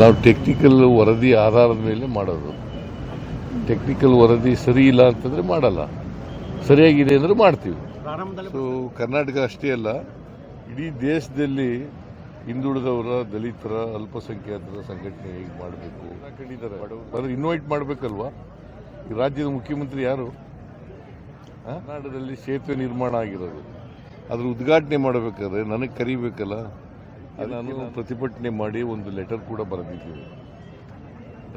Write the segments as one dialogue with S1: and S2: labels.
S1: ನಾವು ಟೆಕ್ನಿಕಲ್ ವರದಿ ಆಧಾರದ ಮೇಲೆ ಮಾಡೋದು. ಟೆಕ್ನಿಕಲ್ ವರದಿ ಸರಿ ಇಲ್ಲ ಅಂತಂದ್ರೆ ಮಾಡಲ್ಲ. ಸರಿಯಾಗಿದೆ ಅಂದ್ರೆ ಮಾಡ್ತೀವಿ. ಸೊ ಕರ್ನಾಟಕ ಅಷ್ಟೇ ಅಲ್ಲ ಇಡೀ ದೇಶದಲ್ಲಿ ಹಿಂದುಳಿದವರ ದಲಿತರ ಅಲ್ಪಸಂಖ್ಯಾತರ ಸಂಘಟನೆ ಹೇಗೆ ಮಾಡಬೇಕು? ಆದ್ರೆ ಇನ್ವೈಟ್ ಮಾಡಬೇಕಲ್ವಾ? ಈ ರಾಜ್ಯದ ಮುಖ್ಯಮಂತ್ರಿ ಯಾರು? ಕರ್ನಾಟಕದಲ್ಲಿ ಸೇತುವೆ ನಿರ್ಮಾಣ ಆಗಿರೋದು. ಅದ್ರ ಉದ್ಘಾಟನೆ ಮಾಡಬೇಕಾದ್ರೆ ನನಗೆ ಕರಿಬೇಕಲ್ಲ? ನಾನು ಪ್ರತಿಭಟನೆ ಮಾಡಿ ಒಂದು ಲೆಟರ್ ಕೂಡ ಬರೆದಿದ್ದೀನಿ.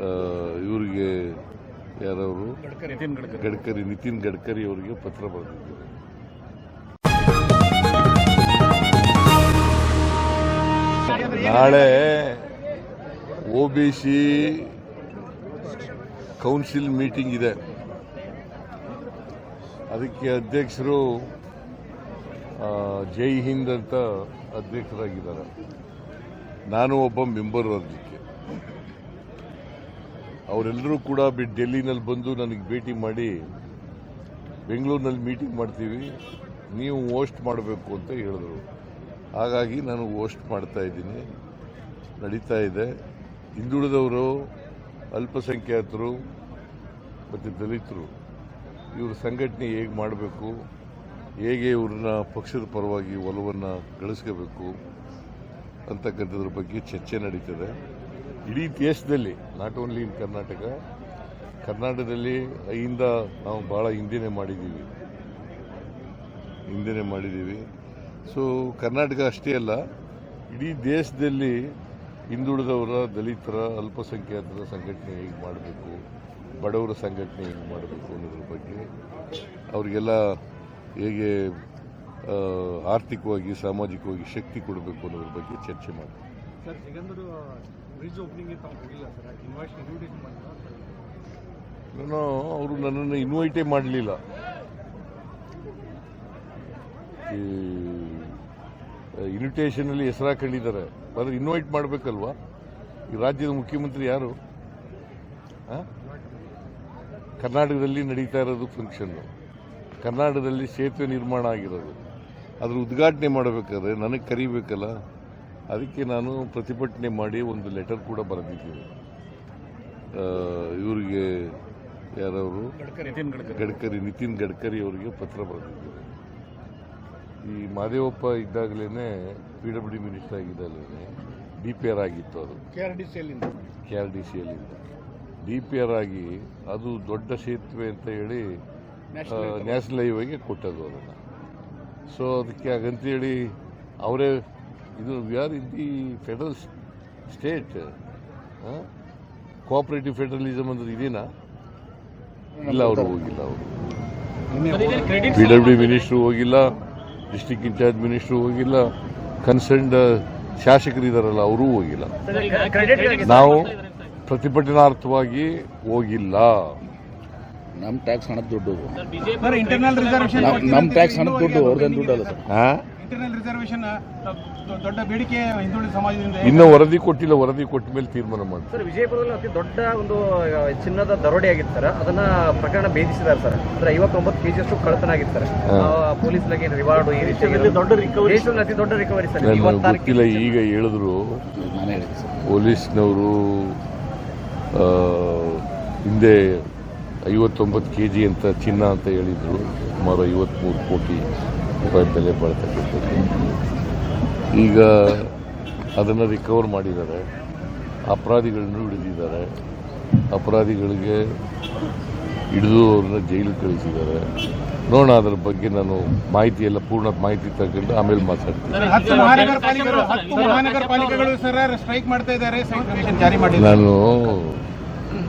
S1: ಆ, ಇವರಿಗೆ ಯಾರವರು?
S2: ನಿತಿನ್ ಗಡ್ಕರಿ.
S1: ನಿತಿನ್ ಗಡ್ಕರಿ ಅವರಿಗೆ ಪತ್ರ ಬರೆದಿದ್ದೀನಿ. ನಾಳೆ O B C council meeting ಇದೆ. ಅದಕ್ಕೆ ಅಧ್ಯಕ್ಷರು ಜೈ ಹಿಂದ್ ಅಂತ ಅಧ್ಯಕ್ಷರಾಗಿದ್ದಾರೆ. ನಾನು ಒಬ್ಬ ಮೆಂಬರ್ ಅದಕ್ಕೆ ಅವರೆಲ್ಲರೂ ಕೂಡ ಡೆಲ್ಲಿನಲ್ಲಿ ಬಂದು ನನಗೆ ಭೇಟಿ ಮಾಡಿ, ಬೆಂಗಳೂರಿನಲ್ಲಿ ಮೀಟಿಂಗ್ ಮಾಡ್ತೀವಿ, ನೀವು ಹೋಸ್ಟ್ ಮಾಡಬೇಕು ಅಂತ ಹೇಳಿದ್ರು. ಹಾಗಾಗಿ ನಾನು ಹೋಸ್ಟ್ ಮಾಡ್ತಾ ಇದ್ದೀನಿ. ನಡೀತಾ ಇದೆ. ಹಿಂದುಳಿದವರು, ಅಲ್ಪಸಂಖ್ಯಾತರು, ಮತ್ತು ದಲಿತರು, ಇವ್ರ ಸಂಘಟನೆ ಹೇಗೆ ಮಾಡಬೇಕು? ಹೇಗೆ ಇವ್ರನ್ನ ಪಕ್ಷದ ಪರವಾಗಿ ಒಲವನ್ನು ಗಳಿಸ್ಕೋಬೇಕು ಅಂತಕ್ಕಂಥದ್ರ ಬಗ್ಗೆ ಚರ್ಚೆ ನಡೀತದೆ. ಇಡೀ ದೇಶದಲ್ಲಿ ನಾಟ್ ಓನ್ಲಿ ಇನ್ ಕರ್ನಾಟಕ ಕರ್ನಾಟಕದಲ್ಲಿ ಐಯಿಂದ ನಾವು ಭಾಳ ಹಿಂದೆನೇ ಮಾಡಿದ್ದೀವಿ. ಹಿಂದೆನೇ ಮಾಡಿದ್ದೀವಿ. ಸೊ ಕರ್ನಾಟಕ ಅಷ್ಟೇ ಅಲ್ಲ, ಇಡೀ ದೇಶದಲ್ಲಿ ಹಿಂದುಳಿದವರ, ದಲಿತರ, ಅಲ್ಪಸಂಖ್ಯಾತರ ಸಂಘಟನೆ ಹೇಗೆ ಮಾಡಬೇಕು, ಬಡವರ ಸಂಘಟನೆ ಹೇಗೆ ಮಾಡಬೇಕು ಅನ್ನೋದ್ರ ಬಗ್ಗೆ ಅವರಿಗೆಲ್ಲ ಹೇಗೆ ಆರ್ಥಿಕವಾಗಿ ಸಾಮಾಜಿಕವಾಗಿ ಶಕ್ತಿ ಕೊಡಬೇಕು ಅನ್ನೋದ್ರ ಬಗ್ಗೆ ಚರ್ಚೆ ಮಾಡಿ. ನಾನು ಅವರು ನನ್ನನ್ನು ಇನ್ವೈಟೇ ಮಾಡಲಿಲ್ಲ. ಈ ಇನ್ವಿಟೇಷನಲ್ಲಿ ಹೆಸರು ಹಾಕೊಂಡಿದ್ದಾರೆ ಆದರೆ ಇನ್ವೈಟ್ ಮಾಡಬೇಕಲ್ವಾ? ಈ ರಾಜ್ಯದ ಮುಖ್ಯಮಂತ್ರಿ ಯಾರು? ಕರ್ನಾಟಕದಲ್ಲಿ. ನಡೀತಾ ಇರೋದು ಫಂಕ್ಷನ್ನು ಕರ್ನಾಟಕದಲ್ಲಿ ಸೇತುವೆ ನಿರ್ಮಾಣ ಆಗಿರೋದು. ಅದ್ರ ಉದ್ಘಾಟನೆ ಮಾಡಬೇಕಾದ್ರೆ ನನಗೆ ಕರಿಬೇಕಲ್ಲ? ಅದಕ್ಕೆ ನಾನು ಪ್ರತಿಭಟನೆ ಮಾಡಿ ಒಂದು ಲೆಟರ್ ಕೂಡ ಬರೆದಿದ್ದೀನಿ. ಇವರಿಗೆ ಯಾರವರು?
S2: ಗಡ್ಕರಿ.
S1: ನಿತಿನ್ ಗಡ್ಕರಿ. ಅವರಿಗೆ ಪತ್ರ ಬರೆದಿದ್ದೀನಿ. ಈ ಮಾದೇವಪ್ಪ ಇದ್ದಾಗಲೇ ಪಿ ಡಬ್ಲ್ಯೂ ಡಿ ಮಿನಿಸ್ಟರ್ ಆಗಿದ್ದಾಗಲೇ ಡಿ ಪಿ ಆರ್ ಆಗಿತ್ತು ಅದು.
S2: ಕೆ ಆರ್ ಡಿ ಸಿ ಅಲ್ಲಿಂದ
S1: ಕೆ ಆರ್ ಡಿ ಸಿಯಲ್ಲಿಂದ. ಡಿ ಪಿ ಆರ್ ಆಗಿ ಅದು ದೊಡ್ಡ ಸೇತುವೆ ಅಂತ ಹೇಳಿ ನ್ಯಾಷನಲ್ ಹೈವೇಗೆ ಕೊಟ್ಟದು ಅದನ್ನು. ಸೊ ಅದಕ್ಕೆ ಹಾಗಂತೇಳಿ ಅವರೇ ಇದು V R in the federal state cooperative federalism ಅಂದ್ರೆ ಇದೇನಾ? ಇಲ್ಲ ಅವರು ಹೋಗಿಲ್ಲ ಅವರು. ಪಿ ಡಬ್ಲ್ಯೂ ಮಿನಿಸ್ಟ್ರು ಹೋಗಿಲ್ಲ ಡಿಸ್ಟಿಕ್ ಇನ್ಚಾರ್ಜ್ ಮಿನಿಸ್ಟ್ರು ಹೋಗಿಲ್ಲ ಕನ್ಸರ್ನ್ಡ್ ಶಾಸಕರಿದಾರಲ್ಲ ಅವರೂ ಹೋಗಿಲ್ಲ. ನಾವು ಪ್ರತಿಭಟನಾರ್ಥವಾಗಿ
S3: ಹೋಗಿಲ್ಲ.
S4: ನಮ್ಮ ಟ್ಯಾಕ್ಸ್ ಹಣದ ದುಡ್ಡು
S2: ಸರ್ ಇಂಟರ್ನಲ್ ರಿಸರ್ವೇಶನ್
S4: ನಮ್ಮ ಟ್ಯಾಕ್ಸ್ ಹಣದ ದುಡ್ಡು ಅವ್ರದ್ದೇನು ದುಡ್ಡು ಅಲ್ಲ. ಸರ್
S1: ಆ?
S2: ಇಂಟರ್ನಲ್ ರಿಸರ್ವೇಶನ್ ದೊಡ್ಡ ಬೇಡಿಕೆ ಹಿಂದುಳಿದ ಸಮಾಜದಿಂದ
S1: ಇನ್ನೂ ವರದಿ ಕೊಟ್ಟಿಲ್ಲ ವರದಿ ಕೊಟ್ಟ ಮೇಲೆ ತೀರ್ಮಾನ ಮಾಡಿ
S5: ಸರ್ ವಿಜಯಪುರದಲ್ಲಿ ಅತಿ ದೊಡ್ಡ ಒಂದು ಚಿನ್ನದ ದರೋಡೆ ಆಗಿತ್ತು ಸರ್. ಅದನ್ನ ಪ್ರಕರಣ ಭೇದಿಸಿದ್ದಾರೆ ಸರ್. ಅಂದ್ರೆ ಐವತ್ತೊಂಬತ್ತು ಕೆಜಿ ಅಷ್ಟು ಕಳತನ ಆಗಿತ್ತು ಸರ್ ಪೊಲೀಸ್ ಲಗೆ ರಿವಾರ್ಡ್ ಈ ರೀತಿಯಲ್ಲಿ
S2: ದೊಡ್ಡ ರಿಕವರಿ
S5: ದೇಶದಲ್ಲಿ ಅತಿ ದೊಡ್ಡ ರಿಕವರಿ ಸರ್.
S1: ಗೊತ್ತಿಲ್ಲ ಈಗ ಹೇಳಿದ್ರು
S4: ನಾನೇ ಹೇಳಿದೆ ಸರ್.
S1: ಪೊಲೀಸ್ನವರು ಆ, ಹಿಂದೆ ಐವತ್ತೊಂಬತ್ತು ಕೆ ಜಿ ಅಂತ ಚಿನ್ನ ಅಂತ ಹೇಳಿದರು. ಸುಮಾರು ಐವತ್ತ್ಮೂರು ಕೋಟಿ ರೂಪಾಯಿ ಬೆಲೆ ಬಾಳ್ತಕ್ಕಂಥದ್ದು ಈಗ ಅದನ್ನು ರಿಕವರ್ ಮಾಡಿದ್ದಾರೆ. ಅಪರಾಧಿಗಳನ್ನು ಹಿಡಿದಿದ್ದಾರೆ. ಅಪರಾಧಿಗಳಿಗೆ ಹಿಡಿದು ಅವ್ರನ್ನ ಜೈಲಿಗೆ ಕಳಿಸಿದ್ದಾರೆ. ನೋಡೋಣ ಅದರ ಬಗ್ಗೆ ನಾನು ಮಾಹಿತಿ ಎಲ್ಲ ಪೂರ್ಣ ಮಾಹಿತಿ ತಗೊಂಡು ಆಮೇಲೆ ಮಾತಾಡ್ತೀನಿ. ನಾನು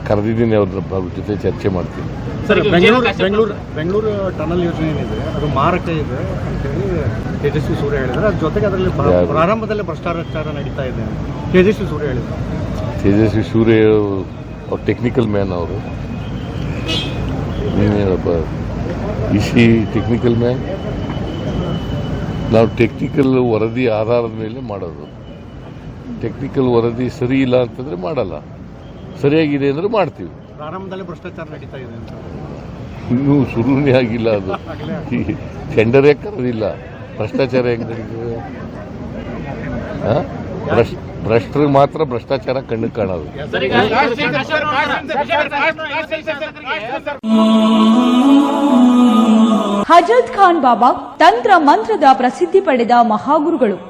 S1: ಕರೆದಿದ್ದೀನಿ ಅವ್ರ ಅವ್ರ ಜೊತೆ ಚರ್ಚೆ ಮಾಡ್ತೀನಿ.
S2: ಸರ್ ಬೆಂಗಳೂರು ಬೆಂಗಳೂರು ಬೆಂಗಳೂರು ಟನಲ್ ಯೋಜನೆ ಏನಿದೆ ಅದು ಮಾರಕ ಇದೆ ಅಂತೇಳಿ ತೇಜಸ್ವಿ ಸೂರ್ಯ ಹೇಳಿದ್ರೆ ಅದ್ರ ಜೊತೆಗೆ ಅದರಲ್ಲಿ ಪ್ರ- ಪ್ರಾರಂಭದಲ್ಲೇ ಭ್ರಷ್ಟಾಚಾರ ನಡೀತಾ ಇದೆ ತೇಜಸ್ವಿ ಸೂರ್ಯ ಹೇಳಿದ್ರು
S1: ತೇಜಸ್ವಿ ಸೂರ್ಯ ಅವ್ರು ಟೆಕ್ನಿಕಲ್ ಮ್ಯಾನ್ ಅವರು. ನೀನೇನಪ್ಪ ಹೇಳಪ್ಪ ಇಸಿ ಟೆಕ್ನಿಕಲ್ ಮ್ಯಾನ್ ನಾವು ಟೆಕ್ನಿಕಲ್ ವರದಿ ಆಧಾರದ ಮೇಲೆ ಮಾಡೋದು. ಟೆಕ್ನಿಕಲ್ ವರದಿ ಸರಿ ಇಲ್ಲ ಅಂತಂದ್ರೆ ಮಾಡಲ್ಲ. ಸರಿಯಾಗಿದೆ ಅಂದ್ರೆ ಮಾಡ್ತೀವಿ.
S2: ಪ್ರಾರಂಭದಲ್ಲಿ ಭ್ರಷ್ಟಾಚಾರ ನಡೀತಾ ಇದೆ ಅಂತ.
S1: ಇನ್ನೂ ಶುರುನೇ ಆಗಿಲ್ಲ ಅದು. ಟೆಂಡರೇ ಕರೆದಿಲ್ಲ? ಭ್ರಷ್ಟಾಚಾರ ಹೆಂಗ್ ನಡೀತದೆ? ಆ? ಭ್ರಷ್ಟ ಭ್ರಷ್ಟರಿಗೆ ಮಾತ್ರ ಭ್ರಷ್ಟಾಚಾರ ಕಣ್ಣು ಕಾಣೋದು.
S3: ಹಜರತ್ ಖಾನ್ ಬಾಬಾ ತಂತ್ರ ಮಂತ್ರದ ಪ್ರಸಿದ್ಧಿ ಪಡೆದ ಮಹಾಗುರುಗಳು.